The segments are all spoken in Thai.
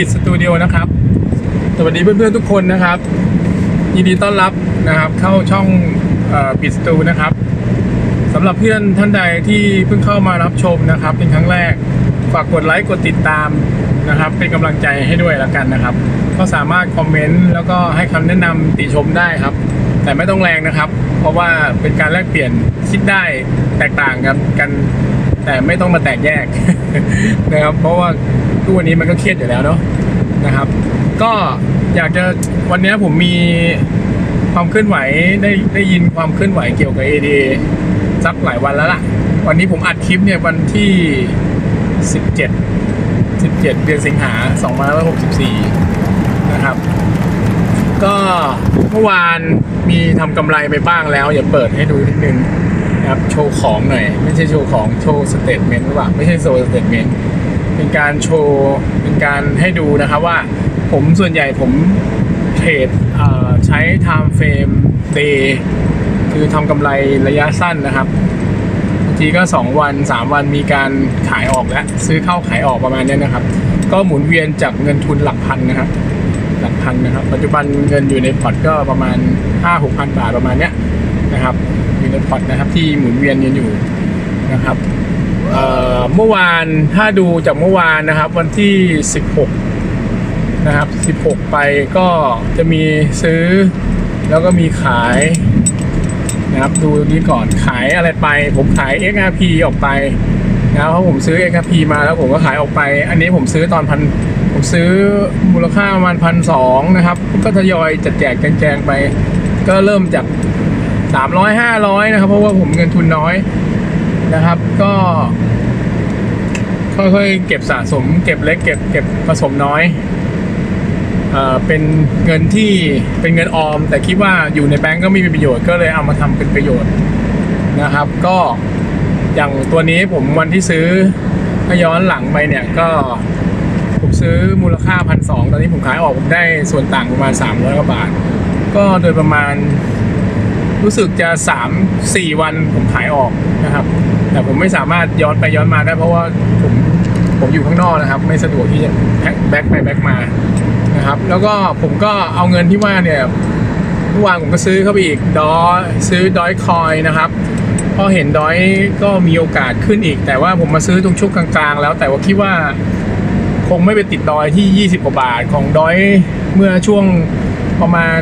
บิดสตูดิโอนะครับ สวัสดีเพื่อนๆทุกคนนะครับ ยินดีต้อนรับนะครับเข้าช่องบิดสตูนะครับสำหรับเพื่อนท่านใดที่เพิ่งเข้ามารับชมนะครับ เป็นครั้งแรก ฝากกดไลค์กดติดตามนะครับ เป็นกำลังใจให้ด้วยแล้วกันนะครับ ก็สามารถคอมเมนต์แล้วก็ให้คำแนะนำติชมได้ครับ แต่ไม่ต้องแรงนะครับ เพราะว่าเป็นการแลกเปลี่ยนคิดได้แตกต่างกันกัน แต่ไม่ต้องมาแตกแยกนะครับ เพราะว่า ทุกวันนี้มันก็เครียดอยู่แล้วเนาะนะครับ ก็อยากจะวันนี้ผมมีความเคลื่อนไหวได้ได้ยินความเคลื่อนไหวเกี่ยวกับ ADA สักหลายวันแล้วล่ะ วันนี้ผมอัดคลิปเนี่ยวันที่ 17 17 เดือนสิงหา2564 นะครับ ก็เมื่อวานมีทำกำไรไปบ้างแล้ว อย่าเปิดให้ดูนิดนึงนะครับโชว์ของหน่อย ไม่ใช่โชว์ของโชว์สเตทเมนต์หรือเปล่าไม่ใช่โชว์สเตทเมนต์ เป็นการโชว์เป็นการให้ดูนะครับว่าผมส่วนใหญ่ผมเทรดใช้ time frame day คือทำกำไรระยะสั้นนะครับบางทีก็ 2 วัน 3 วันมีการขายออกแล้ว ซื้อเข้าขายออกประมาณนี้นะครับ ก็หมุนเวียนจากเงินทุนหลักพันนะครับ หลักพันนะครับ ปัจจุบันเงินอยู่ในพอร์ตก็ประมาณ 5 6พันบาทประมาณเนี้ยนะครับ อยู่ในพอร์ตนะครับที่หมุนเวียนกันอยู่นะครับ เมื่อวานถ้าดูจากเมื่อวานนะครับ วันที่ 16 นะครับ 16 ไปก็จะมีซื้อแล้วก็มีขายนะครับดูนี้ก่อนขายอะไรไป ผมขาย XRP ออกไปนะครับเพราะผมซื้อ XRP มาแล้วผมก็ขายออกไป อันนี้ผมซื้อตอนพันผมซื้อมูลค่าประมาณพันสองนะครับ ก็ทยอยจัดแจกแจงไป ก็เริ่มจาก 300 500 นะครับ เพราะว่าผมเงินทุนน้อย นะครับ ก็ค่อยๆเก็บสะสม เก็บเล็กเก็บเก็บผสมน้อยเอ่อเป็นเงินที่เป็นเงินออม แต่คิดว่าอยู่ในแบงก์ก็ไม่มีประโยชน์ก็เลยเอามาทำเป็นประโยชน์นะครับ ก็อย่างตัวนี้ผมวันที่ซื้อถ้าย้อนหลังไปเนี่ยก็ผมซื้อมูลค่าพันสองตอนนี้ผมขายออกผมได้ส่วนต่างประมาณสามร้อยกว่าบาท ก็โดยประมาณรู้สึกจะสามสี่วันผมขายออกนะครับ แต่ผมไม่สามารถย้อนไปย้อนมาได้เพราะว่าผมผมอยู่ข้างนอกนะครับ ไม่สะดวกที่จะแบ็คไปแบ็คมานะครับ แล้วก็ผมก็เอาเงินที่ว่าเนี่ยเมื่อวานผมก็ซื้อเข้าไปอีกดอซื้อดอยคอยนะครับพอเห็นดอยก็มีโอกาสขึ้นอีก แต่ว่าผมมาซื้อตรงช่วงกลางๆ แล้วแต่ว่าคิดว่าคงไม่ไปติดดอยที่ 20กว่าบาทของดอยเมื่อช่วงประมาณ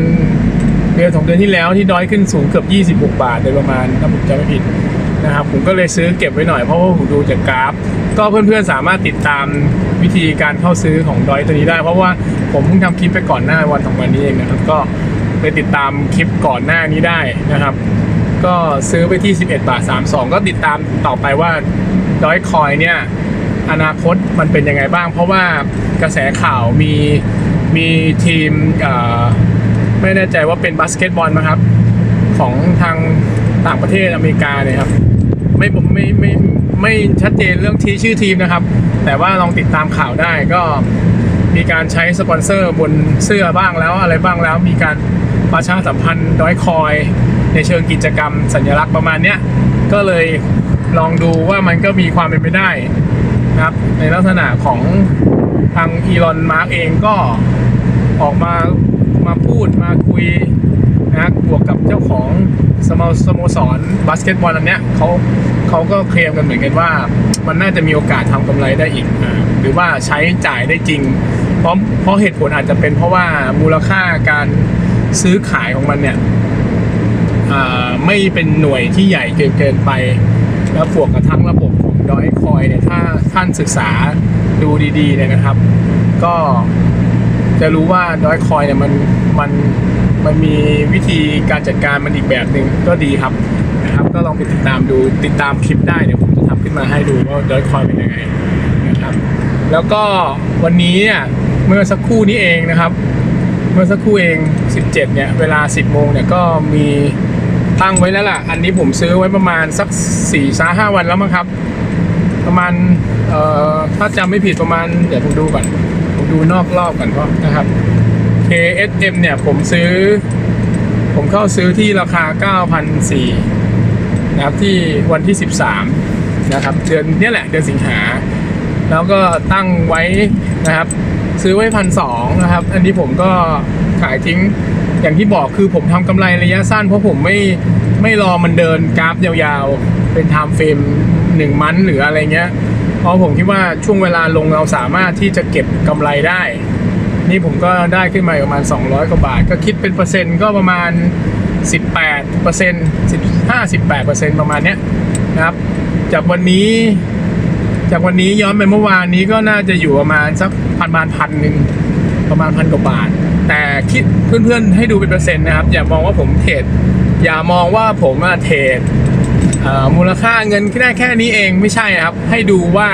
เดือนสองเดือนที่แล้วที่ดอยขึ้นสูงเกือบ 26 บาทโดยประมาณถ้าผมจำไม่ผิด นะครับผมก็เลยซื้อเก็บไว้หน่อยเพราะว่าผมดูจากกราฟ ก็เพื่อนๆสามารถติดตามวิธีการเข้าซื้อของดอยตัวนี้ได้ เพราะว่าผมเพิ่งทำคลิปไปก่อนหน้าวันสองวันนี้เองนะครับก็ไปติดตามคลิปก่อนหน้านี้ได้นะครับ ก็ซื้อไปที่ 11 บาท 32 ก็ติดตามต่อไปว่าดอยคอยเนี่ยอนาคตมันเป็นยังไงบ้าง เพราะว่ากระแสข่าวมีมีทีมไม่แน่ใจว่าเป็นบาสเกตบอลนะครับ ของทางต่างประเทศอเมริกาเนี่ยครับ ไม่ผมไม่ไม่ไม่ชัดเจนเรื่องทีชื่อทีมนะครับ แต่ว่าลองติดตามข่าวได้ก็มีการใช้สปอนเซอร์บนเสื้อบ้างแล้วอะไรบ้างแล้วมีการประชาสัมพันธ์ด้อยคอย ในเชิงกิจกรรม สัญลักษณ์ประมาณเนี้ยก็เลยลองดูว่ามันก็มีความเป็นไปได้นะครับ ในลักษณะของทางอีลอนมาร์กเองก็ออกมามาพูดมาคุยะบวกกับเจ้าของสโมสโมสรบาสเกตบอลอันเนี้ยเขาเขาก็เคลมกันเหมือนกันว่า มันน่าจะมีโอกาสทำกำไรได้อีก หรือว่าใช้จ่ายได้จริง เพราะเพราะเหตุผลอาจจะเป็นเพราะว่ามูลค่าการซื้อขายของมันเนี่ยไม่เป็นหน่วยที่ใหญ่เกินเกินไป แล้วบวกกับทั้งระบบของดอยคอยเนี่ยถ้าท่านศึกษาดูดีๆเนี่ยนะครับ ก็ จะรู้ว่าดอยคอยเนี่ยมันมันมันมีวิธีการจัดการมันอีกแบบหนึ่งก็ดีครับนะครับ ก็ลองไปติดตามดูติดตามคลิปได้เดี๋ยวผมจะทำขึ้นมาให้ดูว่าดอยคอยเป็นยังไงนะครับ แล้วก็วันนี้เนี่ยเมื่อสักครู่นี้เองนะครับ เมื่อสักครู่เอง 17 เนี่ยเวลา 10 โมงเนี่ยก็มีตั้งไว้แล้วล่ะ อันนี้ผมซื้อไว้ประมาณสัก4 3 5วันแล้วมั้งครับ ประมาณเอ่อถ้าจำไม่ผิดประมาณเดี๋ยวผมดูก่อน ดูนอกรอบก่อนเพราะนะครับ KSM เนี่ยผมซื้อ ผมเข้าซื้อที่ราคา9,400นะครับที่วันที่ 13 นะครับ เดือนนี้แหละเดือนสิงหา แล้วก็ตั้งไว้นะครับ ซื้อไว้พันสองนะครับ อันนี้ผมก็ขายทิ้งอย่างที่บอกคือผมทำกำไรระยะสั้น เพราะผมไม่ไม่รอมันเดินกราฟยาวๆ เป็นไทม์เฟรมหนึ่งมันหรืออะไรเงี้ย ราะผมคิดว่าช่วงเวลาลงเราสามารถที่จะเก็บกำไรได้ นี่ผมก็ได้ขึ้นมาประมาณ 200 กว่าบาท ก็คิดเป็นเปอร์เซ็นต์ก็ประมาณ 18เปอร์เซ็นต์15 18เปอร์เซ็นต์ประมาณเนี้ยนะครับ จากวันนี้ จากวันนี้ย้อนไปเมื่อวานนี้ก็น่าจะอยู่ประมาณสักพันบาทพันหนึ่งประมาณพันกว่าบาท แต่คิดเพื่อนๆให้ดูเป็นเปอร์เซ็นต์นะครับ อย่ามองว่าผมเทรดอย่ามองว่าผมเทรด มูลค่าเงินแค่แค่นี้เองไม่ใช่ครับ ให้ดูว่า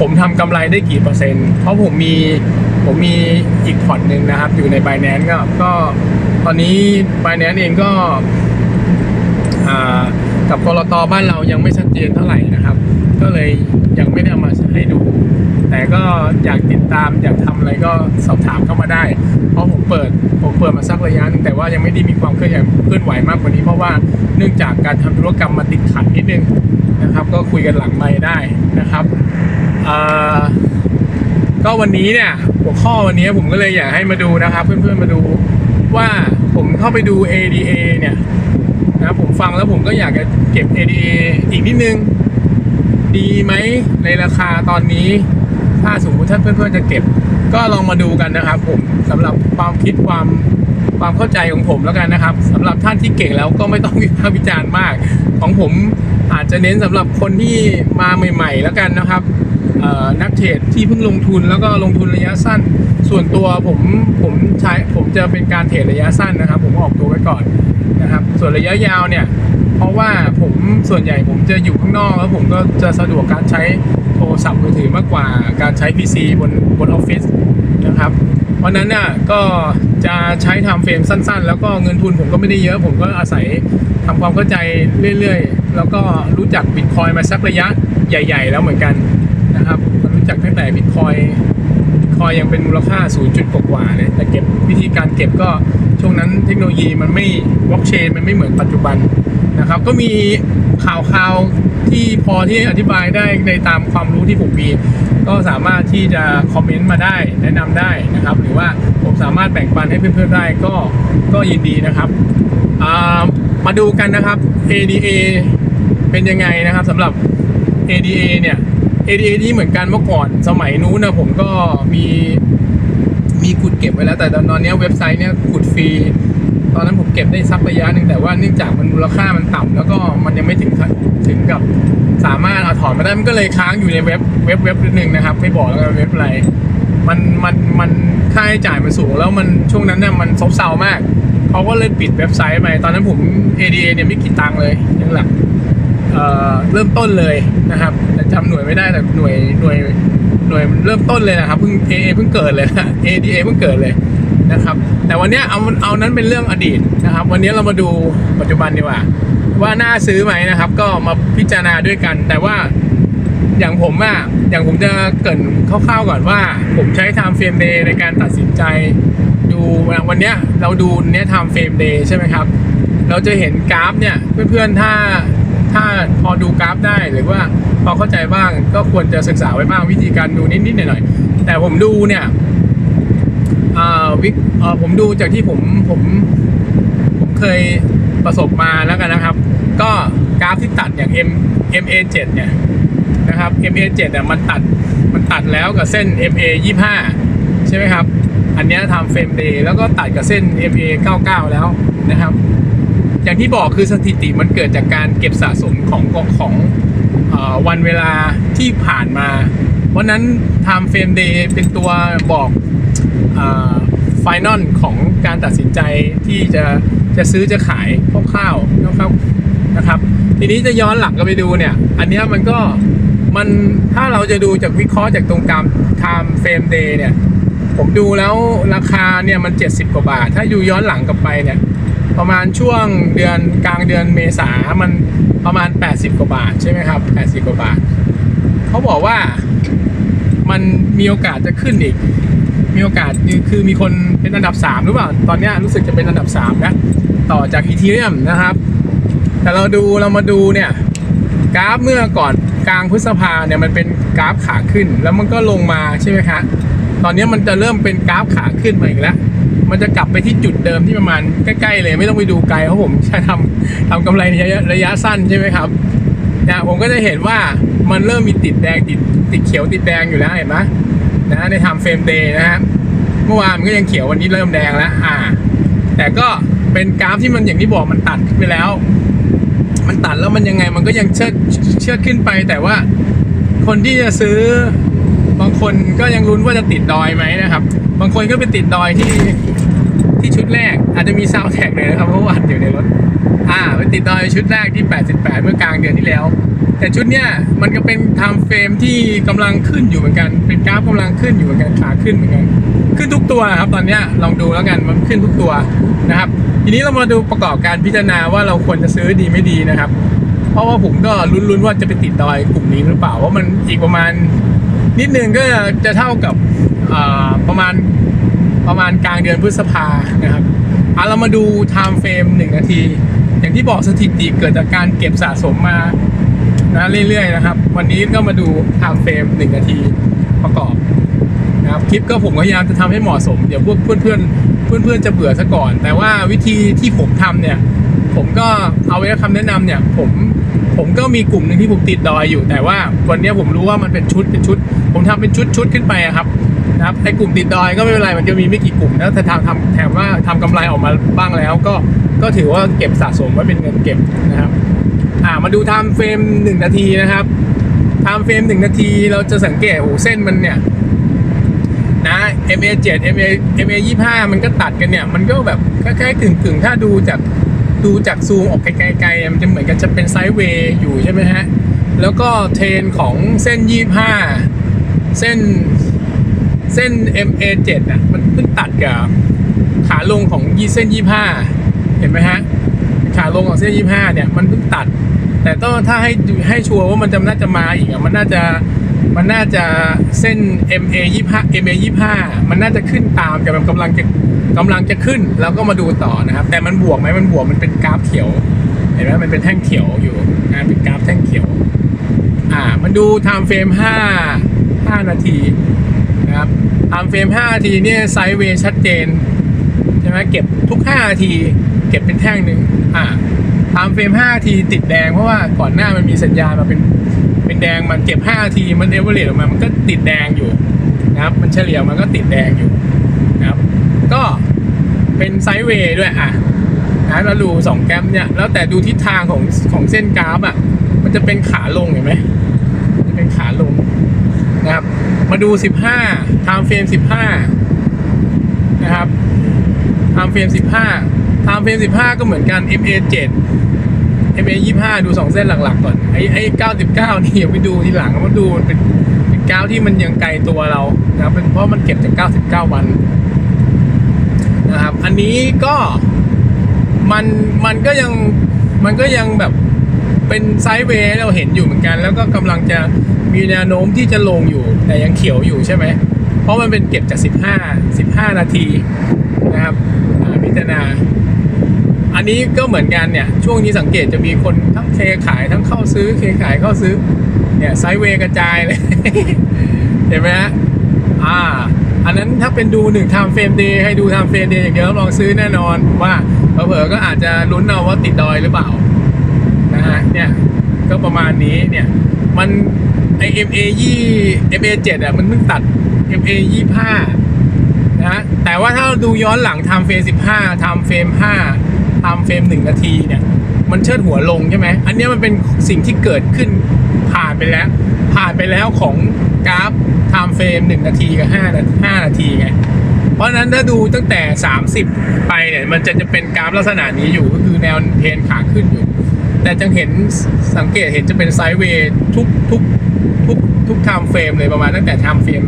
ผมทำกำไรได้กี่เปอร์เซ็นต์ เพราะผมมีผมมีอีกพอร์ตหนึ่งนะครับ อยู่ใน b บ n a n c e ก็ก็ตอนนี้ b บ n a n c e เองก็กับกรตบ้านเรายังไม่ชัดเจนเท่าไหร่นะครับ ก็เลยยังไม่ได้เอามาให้ดู แต่ก็อยากติดตามอยากทำอะไรก็สอบถามเข้ามาได้ เพราะผมเปิดผมเปิดมาสักระยะนึงแต่ว่ายังไม่ได้มีความเคลื่อนไหวเคลื่อนไหวมากกว่านี้ เพราะว่าเนื่องจากการทำธุรกรรมมาติดขัดนิดนึงนะครับ ก็คุยกันหลังไมค์ได้นะครับก็วันนี้เนี่ยหัวข้อวันนี้ผมก็เลยอยากให้มาดูนะครับ เพื่อนๆมาดูว่าผมเข้าไปดู ADA เนี่ยนะผมฟังแล้วผมก็อยากจะเก็บ ADA อีกนิดนึง ดีไหมในราคาตอนนี้ ถ้าสมมติท่านเพื่อนๆจะเก็บ ก็ลองมาดูกันนะครับ ผมสำหรับความคิดความความเข้าใจของผมแล้วกันนะครับสำหรับท่านที่เก่งแล้วก็ไม่ต้องวิพากษ์วิจารณ์มาก ของผมอาจจะเน้นสำหรับคนที่มาใหม่ ๆ แล้วกันนะครับนักเทรดที่เพิ่งลงทุนแล้วก็ลงทุนระยะสั้น ส่วนตัวผมผมใช้ผมจะเป็นการเทรดระยะสั้นนะครับ ผมออกตัวไว้ก่อนนะครับ ส่วนระยะยาวเนี่ย เพราะว่าผมส่วนใหญ่ผมจะอยู่ข้างนอกแล้วผมก็จะสะดวกการใช้โทรศัพท์มือถือมากกว่าการใช้ PC บนบนออฟฟิศนะครับเพราะนั้นน่ะก็จะใช้ทำเฟรมสั้นๆ แล้วก็เงินทุนผมก็ไม่ได้เยอะ ผมก็อาศัยทำความเข้าใจเรื่อยๆ แล้วก็รู้จักบิตคอยมาสักระยะใหญ่ ๆ แล้วเหมือนกันนะครับรู้จักตั้งแต่บิตคอยคอยยังเป็นมูลค่า 0 จุดกว่าเลยแต่เก็บวิธีการเก็บก็ช่วงนั้นเทคโนโลยีมันไม่บล็อกเชนมันไม่เหมือนปัจจุบัน นะครับ ก็มีข่าวข่าวๆที่พอที่อธิบายได้ในตามความรู้ที่ผมมี ก็สามารถที่จะคอมเมนต์มาได้แนะนำได้นะครับ หรือว่าผมสามารถแบ่งปันให้เพื่อนๆได้ก็ก็ยินดีนะครับมาดูกันนะครับ ADA เป็นยังไงนะครับสำหรับ ADA เนี่ย ADA นี่เหมือนกันเมื่อก่อนสมัยนู้นนะผมก็มีมีขุดเก็บไว้แล้วแต่ตอนนี้เว็บไซต์เนี่ยขุดฟรี ตอนนั้นผมเก็บได้สักระยะหนึ่งแต่ว่าเนื่องจากมันมูลค่ามันต่ำแล้วก็มันยังไม่ถึงถึงกับสามารถเอาถอนมาได้มันก็เลยค้างอยู่ในเว็บเว็บเว็บหนึ่งนะครับ ไม่บอกแล้วเว็บอะไรมันมันมันค่าใช้จ่ายมันสูง แล้วมันช่วงนั้นเนี่ยมันซบเซามากเขาก็เลยปิดเว็บไซต์ไปตอนนั้นผม ADA เนี่ยไม่กี่ตังค์เลยยังหลักเเริ่มต้นเลยนะครับจำหน่วยไม่ได้แต่หน่วยหน่วยหน่วยเริ่มต้นเลยนะครับเพิ่ง AA เพิ่งเกิดเลย ADA เพิ่งเกิดเลยนะครับ แต่วันนี้เอาเอานั้นเป็นเรื่องอดีตนะครับ วันนี้เรามาดูปัจจุบันดีกว่า ว่าน่าซื้อไหมนะครับ ก็มาพิจารณาด้วยกัน แต่ว่าอย่างผมอะอย่างผมจะเกินคร่าวๆก่อนว่า ผมใช้ time frame day ในการตัดสินใจ ดูวันเนี้ยเราดูเนี้ย time frame day ใช่ไหมครับ เราจะเห็นกราฟเนี่ยเพื่อนๆถ้าถ้าพอดูกราฟได้หรือว่าพอเข้าใจบ้างก็ควรจะศึกษาไว้บ้างวิธีการดูนิดๆหน่อยๆแต่ผมดูเนี่ย วิกผมดูจากที่ผมผมผมเคยประสบมาแล้วกันนะครับ ก็กราฟที่ตัดอย่าง M MA7 เนี่ยนะครับ MA7 เนี่ยมันตัดมันตัดแล้วกับเส้น MA 25 ใช่ไหมครับ อันนี้ทำเฟรมเดย์แล้วก็ตัดกับเส้น MA 99 แล้วนะครับ อย่างที่บอกคือสถิติมันเกิดจากการเก็บสะสมของของของวันเวลาที่ผ่านมาวันนั้น time frame day เป็นตัวบอก ไฟนอลของการตัดสินใจที่จะจะซื้อจะขายคร่าวๆนะครับนะครับ ทีนี้จะย้อนหลังกันไปดูเนี่ย อันเนี้ยมันก็มันถ้าเราจะดูจากวิเคราะห์จากตรงกลาง time frame day เนี่ย ผมดูแล้วราคาเนี่ยมัน 70 กว่าบาท ถ้าอยู่ย้อนหลังกลับไปเนี่ย ประมาณช่วงเดือนกลางเดือนเมษามันประมาณ 80 กว่าบาทใช่ไหมครับ 80 กว่าบาท เขาบอกว่ามันมีโอกาสจะขึ้นอีก มีโอกาสคือมีคนเป็นอันดับ 3 หรือเปล่า ตอนนี้รู้สึกจะเป็นอันดับ 3 นะ ต่อจากอีเรียมนะครับ แต่เราดูเรามาดูเนี่ย กราฟเมื่อก่อนกลางพฤษภาเนี่ยมันเป็นกราฟขาขึ้น แล้วมันก็ลงมาใช่ไหมคะตอนนี้มันจะเริ่มเป็นกราฟขาขึ้นมาอีกแล้วมันจะกลับไปที่จุดเดิมที่ประมาณใกล้ๆเลยไม่ต้องไปดูไกลเพราะผมจะทำทำกำไรระยะระยะสั้นใช่ไหมครับเนะผมก็จะเห็นว่ามันเริ่มมีติดแดงติดติดเขียวติดแดงอยู่แล้วเห็นไหม นะในทำเฟรมเดย์นะฮะเมื่อวานมันก็ยังเขียววันนี้เริ่มแดงแล้วอ่า แต่ก็เป็นกราฟที่มันอย่างที่บอกมันตัดขึ้นไปแล้ว มันตัดแล้วมันยังไงมันก็ยังเชิดเชิดขึ้นไป แต่ว่าคนที่จะซื้อบางคนก็ยังลุ้นว่าจะติดดอยไหมนะครับ บางคนก็ไปติดดอยที่ที่ชุดแรกอาจจะมีซาวแท็กเลยนะครับเพราะว่าอัดอยู่ในรถ อ่าไปติดดอยชุดแรกที่ 88 เมื่อกลางเดือนที่แล้ว แต่ชุดเนี้ยมันก็เป็นไทม์เฟรมที่กำลังขึ้นอยู่เหมือนกัน เป็นกราฟกำลังขึ้นอยู่เหมือนกันขาขึ้นเหมือนกัน ขึ้นทุกตัวครับตอนเนี้ยลองดูแล้วกันมันขึ้นทุกตัวนะครับ ทีนี้เรามาดูประกอบการพิจารณาว่าเราควรจะซื้อดีไม่ดีนะครับ เพราะว่าผมก็ลุ้นๆว่าจะไปติดดอยกลุ่มนี้หรือเปล่าว่ามันอีกประมาณ นิดนึงก็จะเท่ากับประมาณประมาณกลางเดือนพฤษภานะครับอะเรามาดู time frame หนึ่งนาที อย่างที่บอกสถิติเกิดจากการเก็บสะสมมานะเรื่อยๆนะครับ วันนี้ก็มาดู time frame หนึ่งนาทีประกอบนะครับคลิปก็ผมพยายามจะทำให้เหมาะสม เดี๋ยวพวกเพื่อนๆเพื่อนๆจะเบื่อซะก่อน แต่ว่าวิธีที่ผมทำเนี่ย ผมก็เอาไว้คำแนะนำเนี่ย ผมผมก็มีกลุ่มหนึ่งที่ผมติดดอยอยู่ แต่ว่าวันนี้ผมรู้ว่ามันเป็นชุดเป็นชุด ผมทำเป็นชุดชุดขึ้นไปครับ นะครับไอ้กลุ่มติดดอยก็ไม่เป็นไรมันจะมีไม่กี่กลุ่มแล้วแต่ทางทำแถมว่าทำกำไรออกมาบ้างแล้ว ก็ก็ถือว่าเก็บสะสมไว้เป็นเงินเก็บนะครับอ่ามาดูไทม์เฟรมหนึ่งนาทีนะครับไทม์เฟรมหนึ่งนาทีเราจะสังเกตโอ้เส้นมันเนี่ยนะ MA 7 MA MA 25 มันก็ตัดกันเนี่ย มันก็แบบคล้ายๆกึ่งๆ ถ้าดูจากดูจากซูมออกไกลๆๆมันจะเหมือนกันจะเป็นไซด์เวย์อยู่ใช่ไหมฮะ แล้วก็เทรนของเส้น 25 เส้น เส้น MA 7 อะมันเพิ่งตัดกับขาลงของยี่เส้น 25 เห็นไหมฮะ ขาลงของเส้น 25 เนี่ยมันเพิ่งตัด แต่ต้องถ้าให้ให้ชัวร์ว่ามันจะน่าจะมาอีกอะมันน่าจะมันน่าจะเส้น MA 25 MA 25มันน่าจะขึ้นตามแต่มันกำลังจะกำลังจะขึ้นแล้วก็มาดูต่อนะครับ แต่มันบวกไหมมันบวกมันเป็นกราฟเขียวเห็นไหมมันเป็นแท่งเขียวอยู่นะเป็นกราฟแท่งเขียว อ่า มันดู time frame 5 5 นาที นะครับ time frame 5ทีเนี่ยไซด์เวย์ชัดเจนใช่ไหมเก็บทุก5ที เก็บเป็นแท่งหนึ่งอ่า time frame 5ทีติดแดงเพราะว่าก่อนหน้ามันมีสัญญาณมาเป็นเป็นแดงมันเก็บ5ทีมันเอเวอเรออกมามันก็ติดแดงอยู่นะครับ มันเฉลี่ยมันก็ติดแดงอยู่นะครับ ก็เป็นไซด์เวย์ด้วยอะนะเราดูสองแกรมเนี่ยแล้วแต่ดูทิศทางของของเส้นกราฟอะมันจะเป็นขาลงเห็นไหมมันจะเป็นขาลงนะครับ มาดู 15 time frame 15 นะครับ time frame 15 time frame 15 ก็เหมือนกัน MA 7 MA 25 ดูสองเส้นหลักๆ ก่อน ไอ้ไอ้99 นี่อย่าไปดูทีหลังมันดูมันเป็นเป็นกราฟที่มันยังไกลตัวเรานะครับเป็นเพราะมันเก็บจาก 99 วันนะครับ อันนี้ก็มันมันก็ยังมันก็ยังแบบ เป็นไซด์เวย์เราเห็นอยู่เหมือนกัน แล้วก็กำลังจะมีแนวโน้มที่จะลงอยู่แต่ยังเขียวอยู่ใช่ไหม เพราะมันเป็นเก็บจาก 15 15 นาทีนะครับพิจารณา อันนี้ก็เหมือนกันเนี่ย ช่วงนี้สังเกตจะมีคนทั้งเทขายทั้งเข้าซื้อเคขายเข้าซื้อเนี่ยไซด์เวย์กระจายเลย เห็นไหมฮะอ่าอันนั้นถ้าเป็นดูหนึ่งทำเฟรมเดย์ให้ดูทำเฟรมเดย์อย่างเดียวรับรองซื้อแน่นอนว่าเผลอๆก็อาจจะลุ้นเอาว่าติดดอยหรือเปล่า นะฮะเนี่ยก็ประมาณนี้เนี่ยมันไอ MA ยี่ MA เอเจ็ดอะมันเพิ่งตัด MA ยี่ห้านะฮะแต่ว่าถ้าเราดูย้อนหลังไทม์เฟรม15ไทม์เฟรม5ไทม์เฟรม1นาทีเนี่ยมันเชิดหัวลงใช่ไหมอันนี้มันเป็นสิ่งที่เกิดขึ้นผ่านไปแล้ว ผ่านไปแล้วของกราฟไทม์เฟรม1นาทีกับ5นา5นาทีไง เพราะฉะนั้นถ้าดูตั้งแต่ 30 ไปเนี่ยมันจะจะเป็นกราฟลักษณะนี้อยู่ก็คือแนวเทรนขาขึ้นอยู่ แต่จังเห็นสังเกตเห็นจะเป็นไซด์เวย์ทุกทุกทุกทุกไทม์เฟรมเลยประมาณตั้งแต่ไทม์เฟรม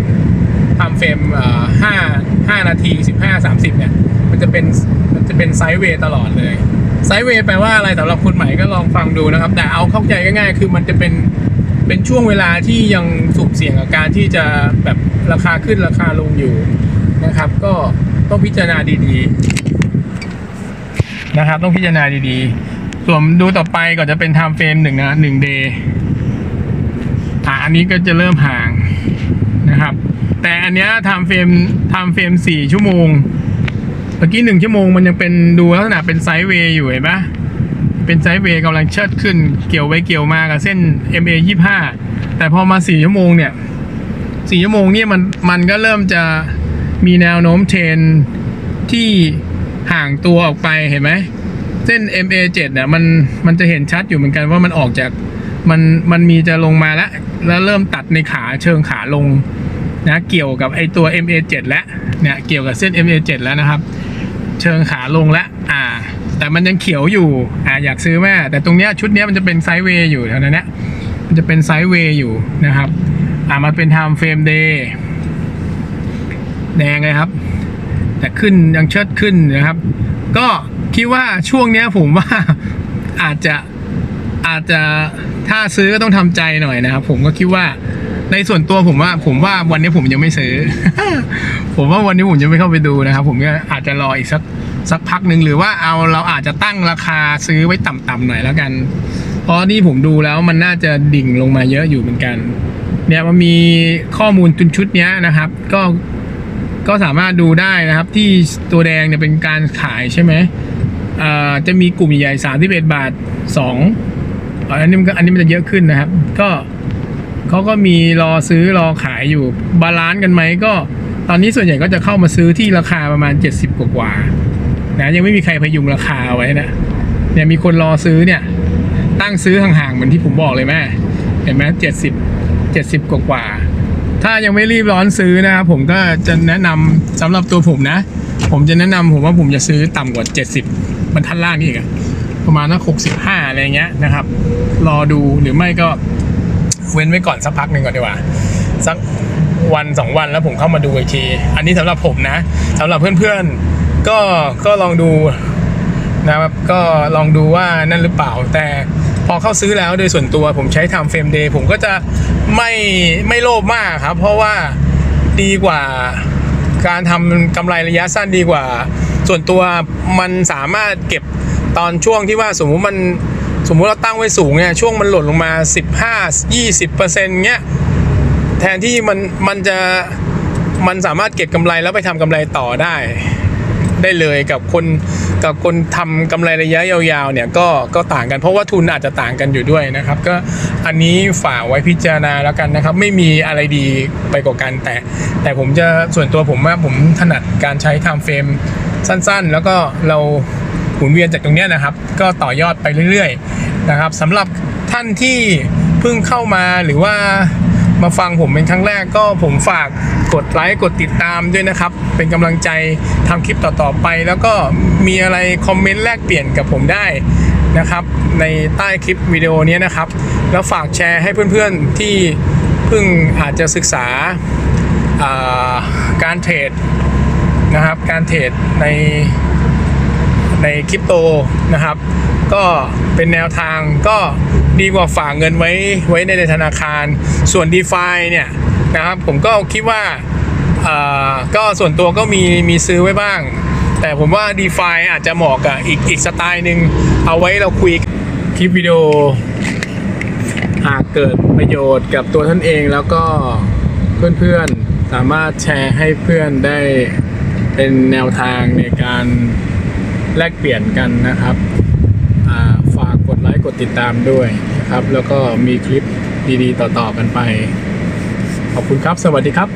ไทำเฟรมห้าห้านาทีสิบห้าสามสิบเนี่ย มันจะเป็นมันจะเป็นไซด์เวย์ตลอดเลยไซด์เวย์แปลว่าอะไรสำหรับคนใหม่ก็ลองฟังดูนะครับ แต่เอาเข้าใจง่ายๆ คือมันจะเป็นเป็นช่วงเวลาที่ยังสุ่มเสี่ยงกับการที่จะแบบราคาขึ้นราคาลงอยู่นะครับ ก็ต้องพิจารณาดีๆ นะครับ ต้องพิจารณาดีๆ ส่วนดูต่อไปก็จะเป็นไทม์เฟรมหนึ่งนะหนึ่งเดย์อะอันนี้ก็จะเริ่มห่างนะครับ แต่อันเนี้ยไทม์เฟรมไทม์เฟรมสี่ชั่วโมงเมื่อกี้หนึ่งชั่วโมงมันยังเป็นดูลักษณะเป็นไซด์เวย์อยู่เห็นปะเป็นไซด์เวย์กำลังเชิดขึ้นเกี่ยวไว้เกี่ยวมากับเส้น MA ยี่ห้าแต่พอมาสี่ชั่วโมงเนี่ยสี่ชั่วโมงเนี่ยมันมันก็เริ่มจะมีแนวโน้มเทรนที่ห่างตัวออกไปเห็นไหม เส้น MA 7 เนี่ยมันมันจะเห็นชัดอยู่เหมือนกันว่ามันออกจากมันมันมีจะลงมาแล้ว แล้วเริ่มตัดในขาเชิงขาลงนะเกี่ยวกับไอตัว MA 7 แล้วเนี่ยเกี่ยวกับเส้น MA 7 แล้วนะครับ เชิงขาลงแล้วอ่า แต่มันยังเขียวอยู่อ่าอยากซื้อแม่แต่ตรงเนี้ยชุดเนี้ยมันจะเป็นไซด์เวย์อยู่แถวนั้นเนี้ยมันจะเป็นไซด์เวย์อยู่นะครับอ่ามันเป็น time frame day แดงเลยครับ แต่ขึ้นยังเชิดขึ้นนะครับ ก็ คิดว่าช่วงเนี้ยผมว่าอาจจะอาจจะถ้าซื้อก็ต้องทำใจหน่อยนะครับ ผมก็คิดว่าในส่วนตัวผมว่า ผมว่าวันนี้ผมยังไม่ซื้อ ผมว่าวันนี้ผมจะไม่เข้าไปดูนะครับ ผมก็อาจจะรออีกสักสักพักหนึ่งหรือว่าเอาเราอาจจะตั้งราคาซื้อไว้ต่ำๆหน่อยแล้วกัน เพราะนี่ผมดูแล้วมันน่าจะดิ่งลงมาเยอะอยู่เหมือนกัน เนี่ยมันมีข้อมูลชุดนี้นะครับ ก็ก็สามารถดูได้นะครับ ที่ตัวแดงเนี่ยเป็นการขายใช่ไหม จะมีกลุ่มใหญ่สามที่เอ็ดบาทสองอันนี้มันก็อันนี้มันจะเยอะขึ้นนะครับ ก็เขาก็มีรอซื้อรอขายอยู่บาลานซ์กันไหมก็ ตอนนี้ส่วนใหญ่ก็จะเข้ามาซื้อที่ราคาประมาณ 70 กว่ากว่านะยังไม่มีใครพยุงราคาเอาไว้นะเนี่ยมีคนรอซื้อเนี่ย ตั้งซื้อห่างๆเหมือนที่ผมบอกเลยแม่เห็นไหมเจ็ดสิบเจ็ดสิบกว่าถ้ายังไม่รีบร้อนซื้อนะครับผมก็จะแนะนำสำหรับตัวผมนะ ผมจะแนะนำผมว่าผมจะซื้อต่ำกว่า 70 บรรทัดล่างนี่อีกอะประมาณนักหกสิบห้าอะไรเงี้ยนะครับ รอดูหรือไม่ก็เว้นไว้ก่อนสักพักหนึ่งก่อนดีกว่าสักวันสองวันแล้วผมเข้ามาดูอีกที อันนี้สำหรับผมนะสำหรับเพื่อนๆ ก็ก็ลองดูนะครับก็ลองดูว่านั่นหรือเปล่าแต่พอเข้าซื้อแล้วโดยส่วนตัวผมใช้ time frame day ผมก็จะไม่ไม่โลภมากครับ เพราะว่าดีกว่าการทำกำไรระยะสั้นดีกว่า ส่วนตัวมันสามารถเก็บตอนช่วงที่ว่าสมมุติมันสมมุติเราตั้งไว้สูงเนี่ยช่วงมันหล่นลงมา 15 20เปอร์เซ็นต์เงี้ยแทนที่มันมันจะมันสามารถเก็บกำไรแล้วไปทำกำไรต่อได้ ได้เลยกับคนกับคนทำกำไรระยะยาวๆเนี่ยก็ก็ต่างกันเพราะว่าทุนอาจจะต่างกันอยู่ด้วยนะครับ ก็อันนี้ฝากไว้พิจารณาแล้วกันนะครับ ไม่มีอะไรดีไปกว่ากันแต่ แต่ผมจะส่วนตัวผมว่าผมถนัดการใช้ time frame สั้นๆ แล้วก็เราหมุนเวียนจากตรงนี้นะครับ ก็ต่อยอดไปเรื่อยๆนะครับสำหรับท่านที่เพิ่งเข้ามาหรือว่ามาฟังผมเป็นครั้งแรกก็ผมฝากกดไลค์กดติดตามด้วยนะครับ เป็นกำลังใจทำคลิปต่อๆไป แล้วก็มีอะไรคอมเมนต์แลกเปลี่ยนกับผมได้นะครับ ในใต้คลิปวิดีโอนี้นะครับ แล้วฝากแชร์ให้เพื่อนๆที่เพิ่งอาจจะศึกษาาการเทรด นะครับ การเทรดในในคริปโตนะครับ ก็เป็นแนวทางก็ดีกว่าฝากเงินไว้ไว้ในธนาคาร ส่วน d e f าเนี่ยนะครับผมก็คิดว่าอ่าก็ส่วนตัวก็มีมีซื้อไว้บ้าง แต่ผมว่า d e f าอาจจะเหมาะกับอีกอีกสไตล์หนึ่งเอาไว้เราคุยคลิปวิดีโอหากเกิดประโยชน์กับตัวท่านเองแล้วก็เพื่อนๆสามารถแชร์ให้เพื่อนได้ เป็นแนวทางในการแลกเปลี่ยนกันนะครับฝากกดไลค์กดติดตามด้วยนะครับ แล้วก็มีคลิปดีๆ ต่อๆกันไป ขอบคุณครับ สวัสดีครับ